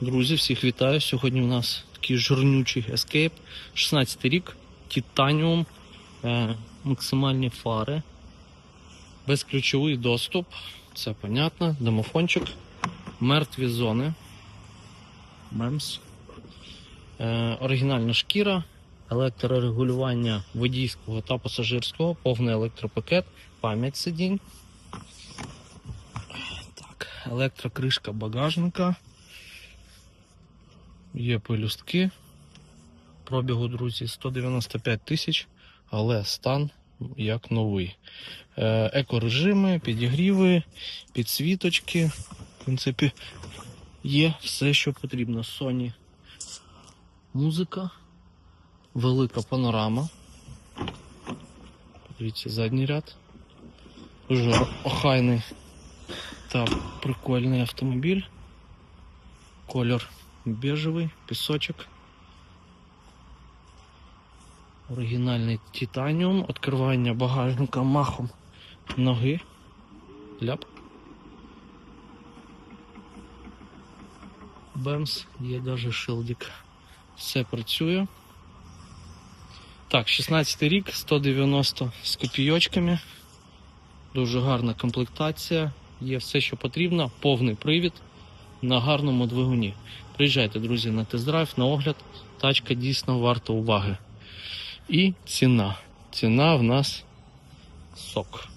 Друзі, всіх вітаю. Сьогодні у нас такий жирнючий Escape. 16 рік, Титаніум, е, максимальні фари, безключовий доступ. Це понятно. Домофончик, мертві зони. Мемс. Е, оригінальна шкіра, електрорегулювання водійського та пасажирського, повний електропакет, пам'ять сидінь. Так, електрокришка багажника. Є пелюстки. Пробігу, друзі, 195 тисяч, але стан як новий. Е, екорежими, підігріви, підсвіточки. В принципі, є все, що потрібно. Sony музика, велика панорама. Подивіться, задній ряд. Дуже охайний та прикольний автомобіль. Колір бежевий, пісочок. Оригінальний титаніум, відкривання багажника махом ноги. Ляп. Бемс, є даже шилдик. Все працює. Так, 16 рік, 190 з копійочками. Дуже гарна комплектація. Є все, що потрібно, повний привід на гарному двигуні. Приїжджайте, друзі, на тест-драйв, на огляд. Тачка дійсно варта уваги. І ціна. Ціна в нас сок.